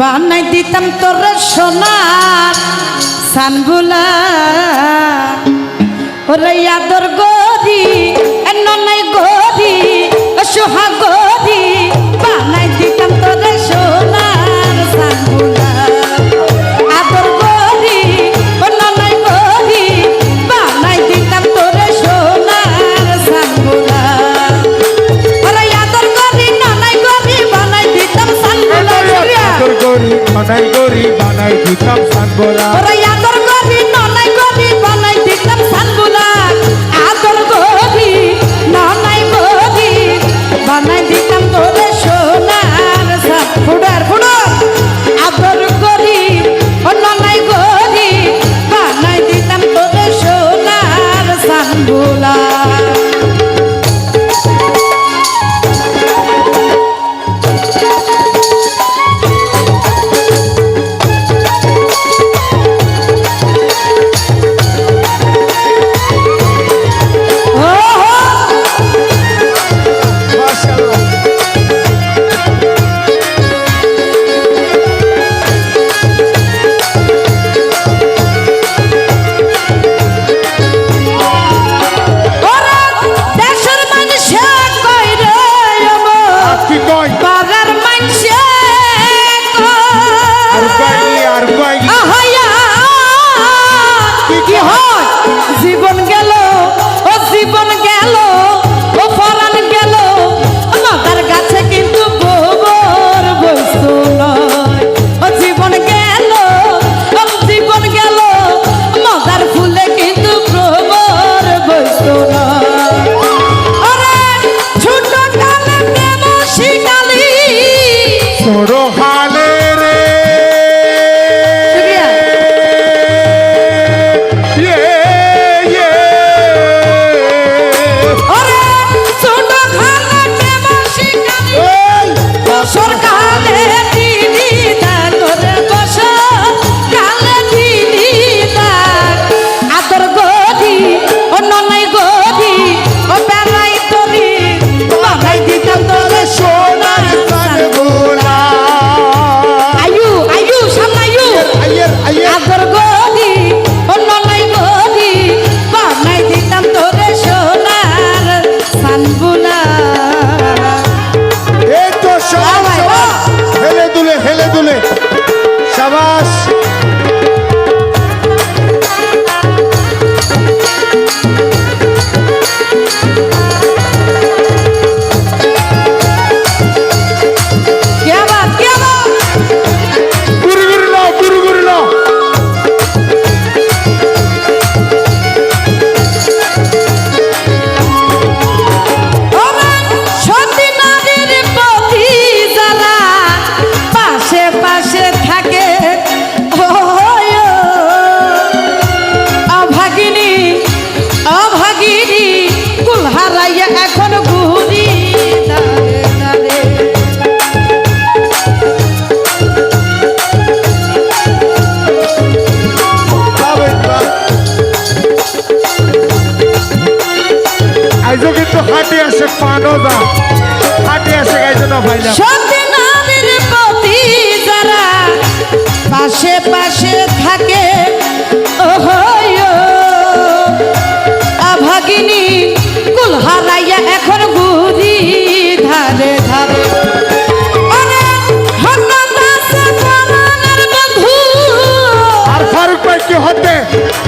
বানাই দিতাম তোর সোনার সানবুলা ওর আদর গরি বানাই দিতাম সানবোরা। জানবো লইয়া এখন ঘুরি তারে তারে আইজো কিন্তু হাঁটি আসে পানো দা হাঁটি আসে গাইজো না ভাইলা।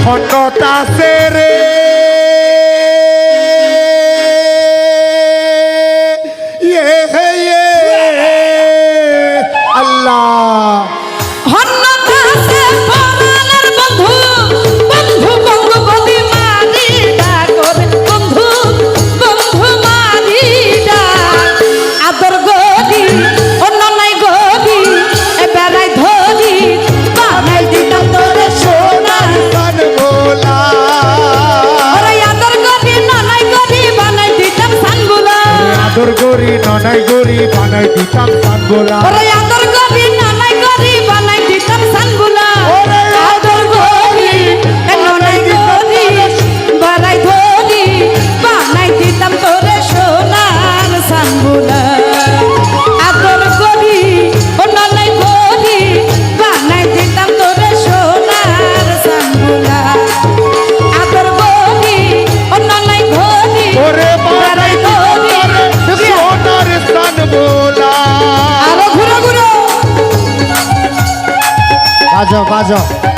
অন্যতা সেরে বানাই গরি বানাই দিতাম সানগোলা 八只啊八只